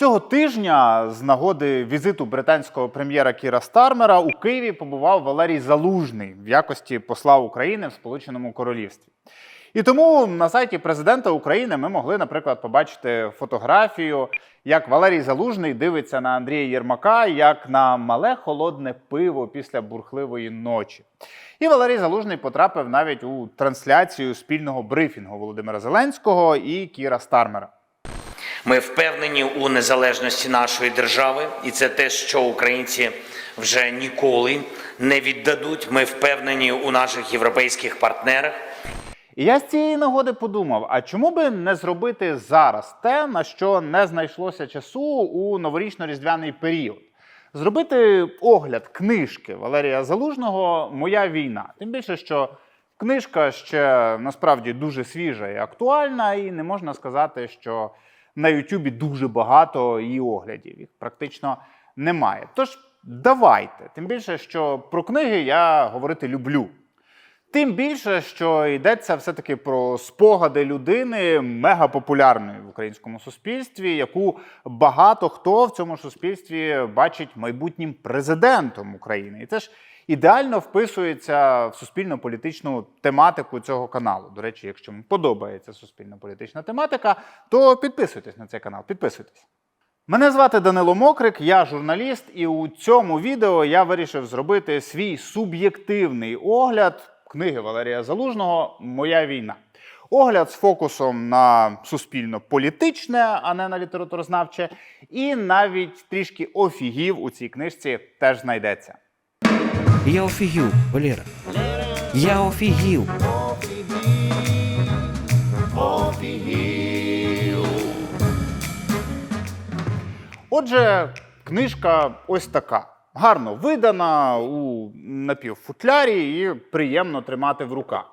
Цього тижня з нагоди візиту британського прем'єра Кіра Стармера у Києві побував Валерій Залужний в якості посла України в Сполученому Королівстві. І тому на сайті президента України ми могли, наприклад, побачити фотографію, як Валерій Залужний дивиться на Андрія Єрмака як на мале холодне пиво після бурхливої ночі. І Валерій Залужний потрапив навіть у трансляцію спільного брифінгу Володимира Зеленського і Кіра Стармера. Ми впевнені у незалежності нашої держави, і це те, що українці вже ніколи не віддадуть. Ми впевнені у наших європейських партнерах. І я з цієї нагоди подумав: а чому би не зробити зараз те, на що не знайшлося часу у новорічно-різдвяний період? Зробити огляд книжки Валерія Залужного Моя війна. Тим більше, що книжка ще насправді дуже свіжа і актуальна, і не можна сказати, що на Ютубі дуже багато її оглядів. Їх практично немає. Тож давайте. Тим більше, що про книги я говорити люблю. Тим більше, що йдеться все-таки про спогади людини мегапопулярної в українському суспільстві, яку багато хто в цьому суспільстві бачить майбутнім президентом України. І це ж ідеально вписується в суспільно-політичну тематику цього каналу. До речі, якщо вам подобається суспільно-політична тематика, то підписуйтесь на цей канал. Підписуйтесь. Мене звати Данило Мокрик, я журналіст, і у цьому відео я вирішив зробити свій суб'єктивний огляд книги Валерія Залужного Моя війна. Огляд з фокусом на суспільно-політичне, а не на літературознавче, і навіть трішки офігів у цій книжці теж знайдеться. Я офігів, Валера. Я офігів. Отже, книжка ось така. Гарно видана у напівфутлярі і приємно тримати в руках.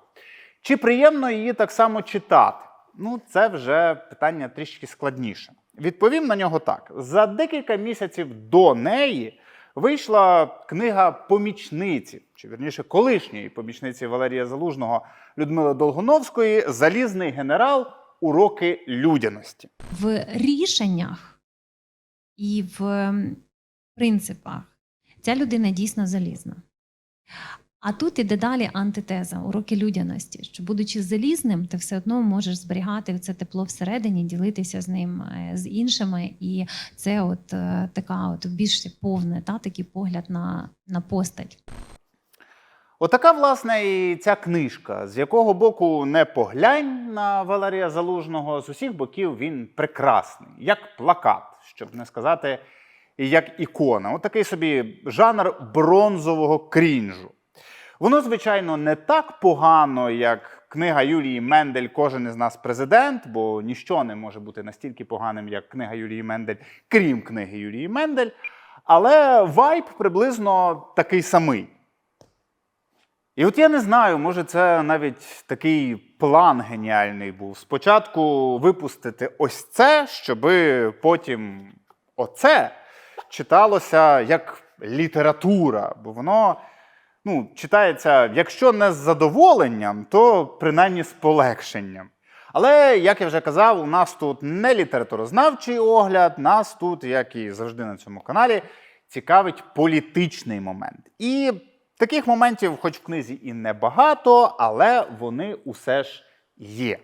Чи приємно її так само читати? Ну, це вже питання трішки складніше. Відповім на нього так: за декілька місяців до неї вийшла книга помічниці, чи вірніше колишньої помічниці Валерія Залужного Людмили Долгоновської Залізний генерал. Уроки людяності. в рішеннях і в принципах ця людина дійсно залізна. А тут іде далі антитеза, уроки людяності, що, будучи залізним, ти все одно можеш зберігати це тепло всередині, ділитися з ним е, з іншими. І це от е, така от більш повне, та, такий погляд на, на постать. Отака, власне, і ця книжка. З якого боку не поглянь на Валерія Залужного, з усіх боків він прекрасний, як плакат, щоб не сказати, як ікона. Отакий собі жанр бронзового крінжу. Воно, звичайно, не так погано, як книга Юлії Мендель Кожен із нас президент, бо ніщо не може бути настільки поганим, як книга Юлії Мендель, крім книги Юлії Мендель. Але вайб приблизно такий самий. І от я не знаю, може, це навіть такий план геніальний був. Спочатку випустити ось це, щоб потім оце читалося як література, бо воно ну, читається, якщо не з задоволенням, то принаймні з полегшенням. Але, як я вже казав, у нас тут не літературознавчий огляд, нас тут, як і завжди на цьому каналі, цікавить політичний момент. І таких моментів, хоч в книзі і небагато, але вони усе ж є.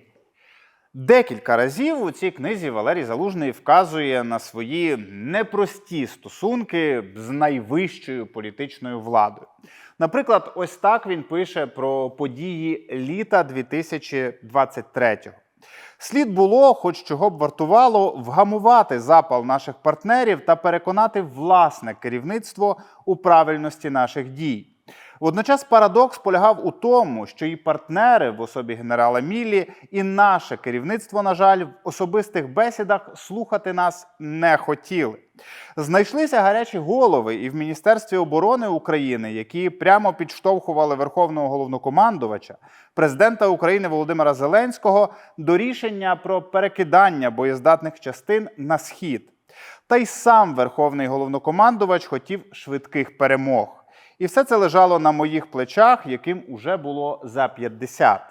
Декілька разів у цій книзі Валерій Залужний вказує на свої непрості стосунки з найвищою політичною владою. Наприклад, ось так він пише про події літа 2023-го. Слід було, хоч чого б вартувало, вгамувати запал наших партнерів та переконати власне керівництво у правильності наших дій. Водночас парадокс полягав у тому, що і партнери в особі генерала Міллі, і наше керівництво, на жаль, в особистих бесідах слухати нас не хотіли. Знайшлися гарячі голови і в Міністерстві оборони України, які прямо підштовхували Верховного головнокомандувача, президента України Володимира Зеленського до рішення про перекидання боєздатних частин на схід. Та й сам Верховний головнокомандувач хотів швидких перемог. І все це лежало на моїх плечах, яким уже було за 50.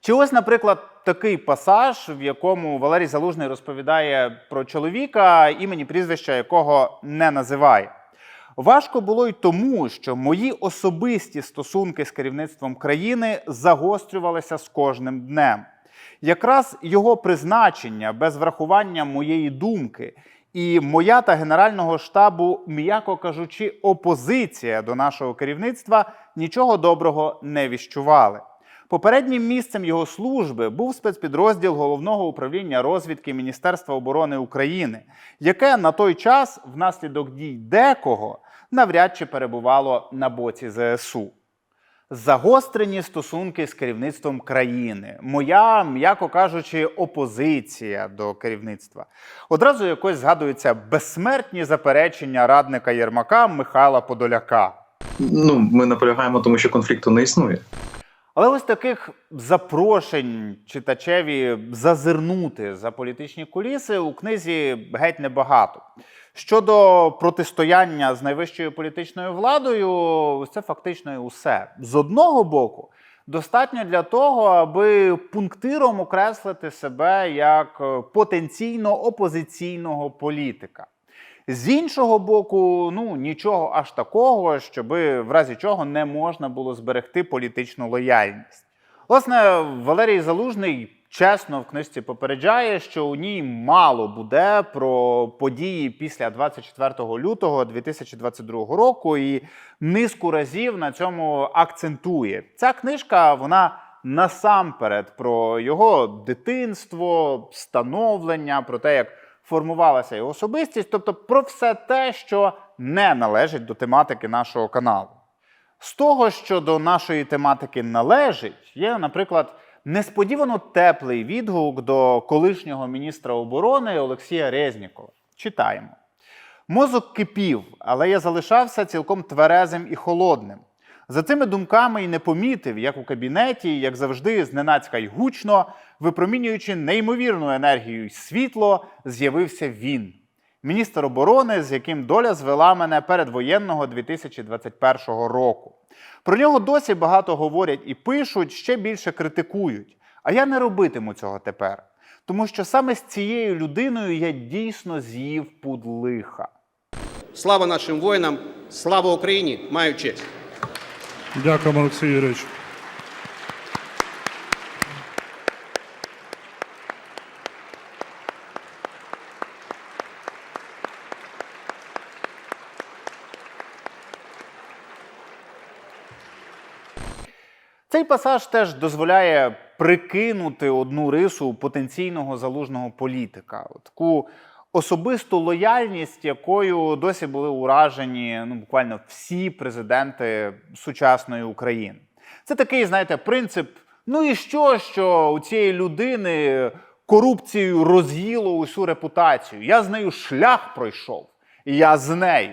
Чи ось, наприклад, такий пасаж, в якому Валерій Залужний розповідає про чоловіка, імені прізвища якого не називає. Важко було й тому, що мої особисті стосунки з керівництвом країни загострювалися з кожним днем. Якраз його призначення без врахування моєї думки і моя та Генерального штабу, м'яко кажучи, опозиція до нашого керівництва нічого доброго не віщували. Попереднім місцем його служби був спецпідрозділ головного управління розвідки Міністерства оборони України, яке на той час, внаслідок дій декого, навряд чи перебувало на боці ЗСУ. Загострені стосунки з керівництвом країни. Моя, м'яко кажучи, опозиція до керівництва. Одразу якось згадуються безсмертні заперечення радника Єрмака Михайла Подоляка. Ну, ми наполягаємо, тому що конфлікту не існує. Але ось таких запрошень читачеві зазирнути за політичні куліси у книзі геть небагато. Щодо протистояння з найвищою політичною владою, це фактично і усе. З одного боку, достатньо для того, аби пунктиром окреслити себе як е, потенційно опозиційного політика. З іншого боку, ну нічого аж такого, щоби в разі чого не можна було зберегти політичну лояльність. Власне, Валерій Залужний чесно в книжці попереджає, що у ній мало буде про події після 24 лютого 2022 року, і низку разів на цьому акцентує. Ця книжка вона насамперед про його дитинство, становлення, про те, як формувалася його особистість, тобто про все те, що не належить до тематики нашого каналу. З того, що до нашої тематики належить, є, наприклад, несподівано теплий відгук до колишнього міністра оборони Олексія Резнікова. Читаємо. Мозок кипів, але я залишався цілком тверезим і холодним. За цими думками й не помітив, як у кабінеті, як завжди, зненацька й гучно, випромінюючи неймовірну енергію й світло, з'явився він, міністр оборони, з яким доля звела мене передвоєнного 2021 року. Про нього досі багато говорять і пишуть, ще більше критикують. А я не робитиму цього тепер, тому що саме з цією людиною я дійсно з'їв пуд лиха. Слава нашим воїнам, слава Україні! Маю честь. Дякуємо, Олексій Юрійович. Цей пасаж теж дозволяє прикинути одну рису потенційного залужного політика, таку особисту лояльність, якою досі були уражені ну, буквально всі президенти сучасної України. Це такий, знаєте, принцип. Ну і що, що у цієї людини корупцією роз'їло усю репутацію? Я з нею шлях пройшов, і я з нею.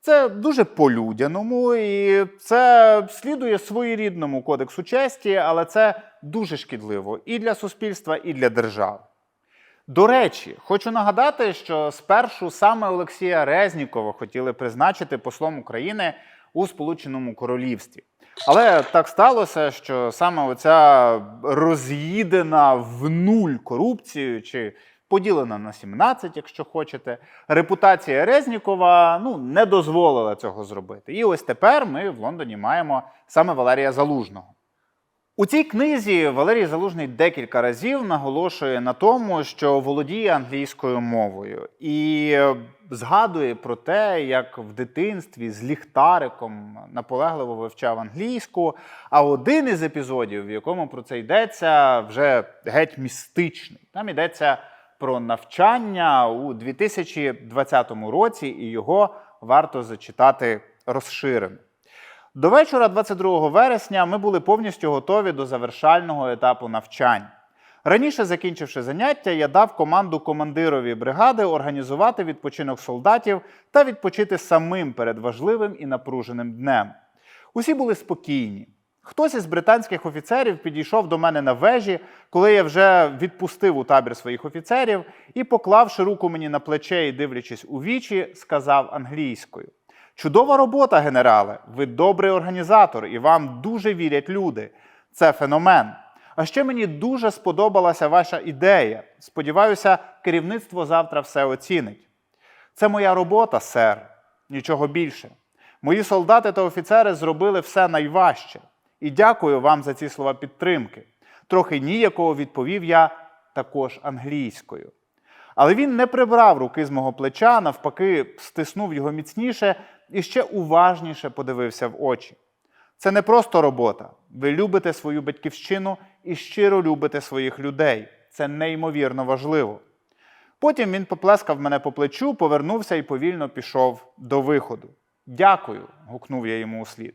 Це дуже по-людяному, і це слідує своєрідному кодексу честі, але це дуже шкідливо і для суспільства, і для держави. До речі, хочу нагадати, що спершу саме Олексія Резнікова хотіли призначити послом України у Сполученому Королівстві. Але так сталося, що саме оця роз'їдена в нуль корупцією, чи поділена на 17, якщо хочете, репутація Резнікова ну, не дозволила цього зробити. І ось тепер ми в Лондоні маємо саме Валерія Залужного. У цій книзі Валерій Залужний декілька разів наголошує на тому, що володіє англійською мовою, і згадує про те, як в дитинстві з ліхтариком наполегливо вивчав англійську. А один із епізодів, в якому про це йдеться, вже геть містичний. Там йдеться про навчання у 2020 році, і його варто зачитати розширено. До вечора 22 вересня ми були повністю готові до завершального етапу навчань. Раніше, закінчивши заняття, я дав команду командирові бригади організувати відпочинок солдатів та відпочити самим перед важливим і напруженим днем. Усі були спокійні. Хтось із британських офіцерів підійшов до мене на вежі, коли я вже відпустив у табір своїх офіцерів і, поклавши руку мені на плече і дивлячись у вічі, сказав англійською: Чудова робота, генерале! Ви добрий організатор і вам дуже вірять люди. Це феномен. А ще мені дуже сподобалася ваша ідея. Сподіваюся, керівництво завтра все оцінить. Це моя робота, сер, нічого більше. Мої солдати та офіцери зробили все найважче. І дякую вам за ці слова підтримки. Трохи ніякого відповів я також англійською. Але він не прибрав руки з мого плеча, навпаки, стиснув його міцніше і ще уважніше подивився в очі. Це не просто робота. Ви любите свою батьківщину і щиро любите своїх людей. Це неймовірно важливо. Потім він поплескав мене по плечу, повернувся і повільно пішов до виходу. Дякую. гукнув я йому услід.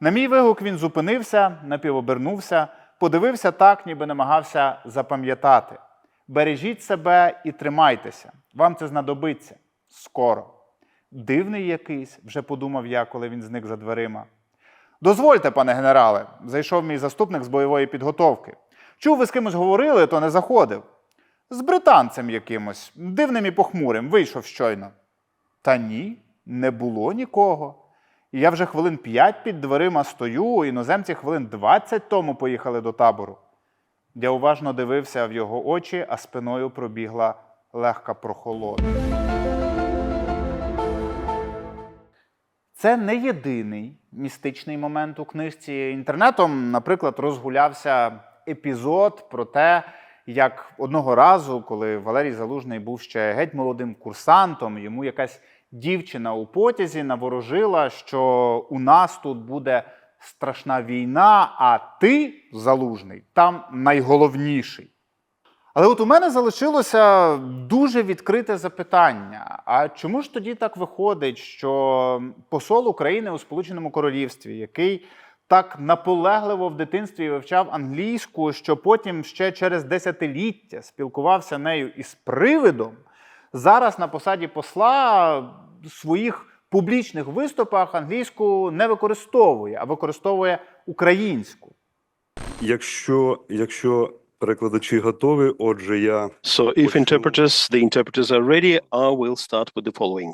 На мій вигук він зупинився, напівобернувся, подивився так, ніби намагався запам'ятати. Бережіть себе і тримайтеся. Вам це знадобиться скоро. Дивний якийсь, вже подумав я, коли він зник за дверима. Дозвольте, пане генерале, зайшов мій заступник з бойової підготовки. Чув, ви з кимось говорили, то не заходив. З британцем якимось, дивним і похмурим, вийшов щойно. Та ні, не було нікого. Я вже хвилин п'ять під дверима стою, іноземці хвилин двадцять тому поїхали до табору. Я уважно дивився в його очі, а спиною пробігла легка прохолода. Це не єдиний містичний момент у книжці. Інтернетом, наприклад, розгулявся епізод про те, як одного разу, коли Валерій Залужний був ще геть молодим курсантом, йому якась дівчина у потязі наворожила, що у нас тут буде страшна війна, а ти, залужний, там найголовніший. Але от у мене залишилося дуже відкрите запитання: а чому ж тоді так виходить, що посол України у Сполученому Королівстві, який так наполегливо в дитинстві вивчав англійську, що потім ще через десятиліття спілкувався нею із привидом, зараз на посаді посла своїх публічних виступах англійську не використовує, а використовує українську. Якщо, якщо перекладачі готові, отже, я So if interpreters, the interpreters are ready, I will start with the following.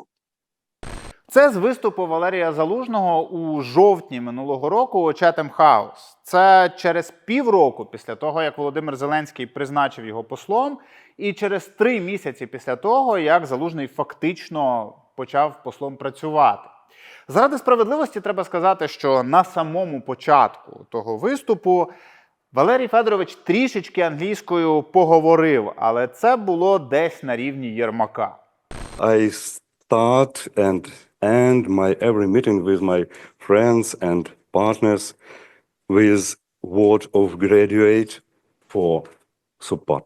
Це з виступу Валерія Залужного у жовтні минулого року у Chatham House. Це через півроку після того, як Володимир Зеленський призначив його послом, і через три місяці після того, як Залужний фактично почав послом працювати. Заради справедливості треба сказати, що на самому початку того виступу Валерій Федорович трішечки англійською поговорив, але це було десь на рівні Єрмака. I start and end my every meeting with my friends and partners with word of graduate for support.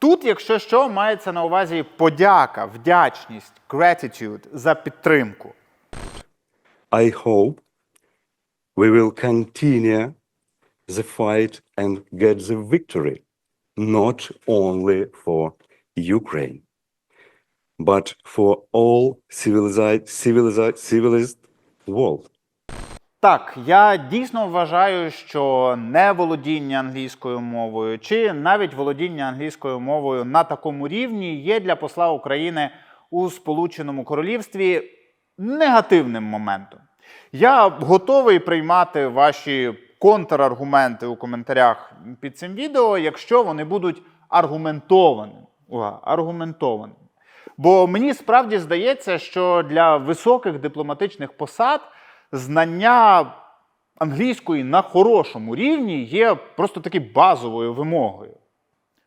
Тут, якщо що, мається на увазі подяка, вдячність, gratitude за підтримку. I hope we will continue the fight and get the victory, not only for Ukraine, but for all civilized, civilized, civilized world. Так, я дійсно вважаю, що неволодіння англійською мовою чи навіть володіння англійською мовою на такому рівні є для посла України у Сполученому Королівстві негативним моментом. Я готовий приймати ваші контраргументи у коментарях під цим відео, якщо вони будуть аргументованими. Аргументованими. Бо мені справді здається, що для високих дипломатичних посад знання англійської на хорошому рівні є просто таки базовою вимогою.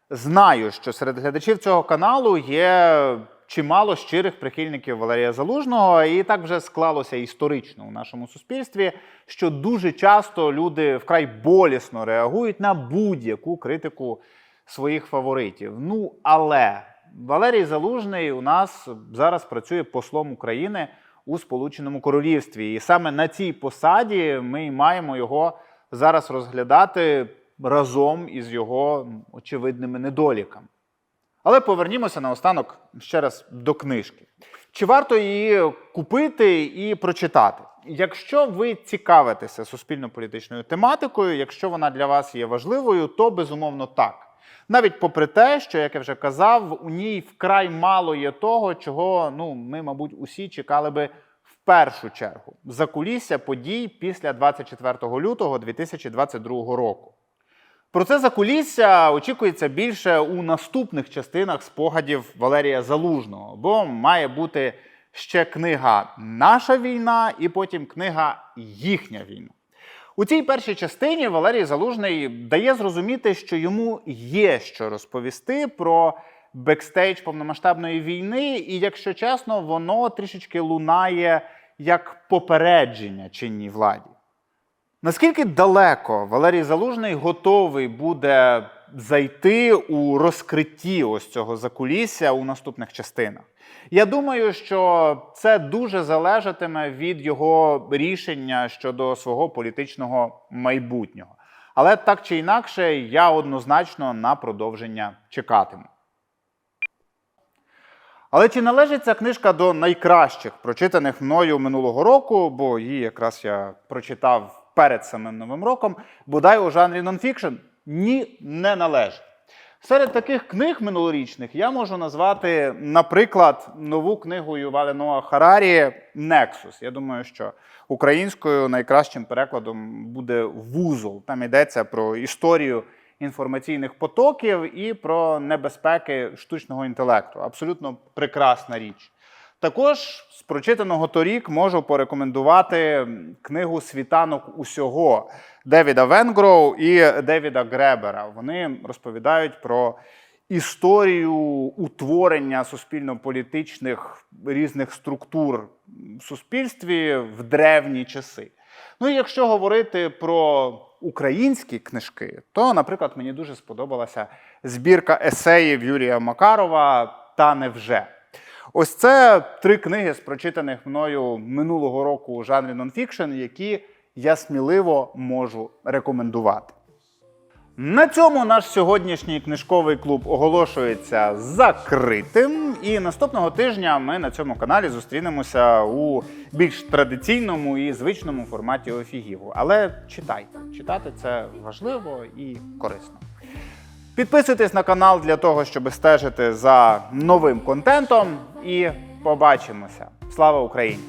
Знаю, що серед глядачів цього каналу є чимало щирих прихильників Валерія Залужного, і так вже склалося історично у нашому суспільстві, що дуже часто люди вкрай болісно реагують на будь-яку критику своїх фаворитів. Ну, але Валерій Залужний у нас зараз працює послом України у Сполученому Королівстві. І саме на цій посаді ми маємо його зараз розглядати разом із його очевидними недоліками. Але повернімося наостанок ще раз до книжки. Чи варто її купити і прочитати? Якщо ви цікавитеся суспільно-політичною тематикою, якщо вона для вас є важливою, то безумовно так. Навіть попри те, що, як я вже казав, у ній вкрай мало є того, чого ну, ми, мабуть, усі чекали би в першу чергу закулісся подій після 24 лютого 2022 року. Про це закулісся очікується більше у наступних частинах спогадів Валерія Залужного, бо має бути ще книга Наша війна і потім книга Їхня війна. У цій першій частині Валерій Залужний дає зрозуміти, що йому є що розповісти про бекстейдж повномасштабної війни, і, якщо чесно, воно трішечки лунає як попередження чинній владі. Наскільки далеко Валерій Залужний готовий буде зайти у розкритті ось цього закулісся у наступних частинах? Я думаю, що це дуже залежатиме від його рішення щодо свого політичного майбутнього. Але так чи інакше, я однозначно на продовження чекатиму. Але чи належить ця книжка до найкращих, прочитаних мною минулого року, бо її якраз я прочитав перед самим новим роком, бодай у жанрі нонфікшн? Ні, не належить. Серед таких книг минулорічних я можу назвати, наприклад, нову книгу Юваля Ноа Харарі Нексус. Я думаю, що українською найкращим перекладом буде вузол. Там йдеться про історію інформаційних потоків і про небезпеки штучного інтелекту. Абсолютно прекрасна річ. Також з прочитаного торік можу порекомендувати книгу Світанок усього Девіда Венгроу і Девіда Гребера. Вони розповідають про історію утворення суспільно-політичних різних структур в суспільстві в древні часи. Ну і якщо говорити про українські книжки, то, наприклад, мені дуже сподобалася збірка есеїв Юрія Макарова та невже. Ось це три книги з прочитаних мною минулого року у жанрі нонфікшн, які я сміливо можу рекомендувати. На цьому наш сьогоднішній книжковий клуб оголошується закритим. І наступного тижня ми на цьому каналі зустрінемося у більш традиційному і звичному форматі офігіву. Але читайте. Читати це важливо і корисно. Підписуйтесь на канал для того, щоб стежити за новим контентом. І побачимося. Слава Україні!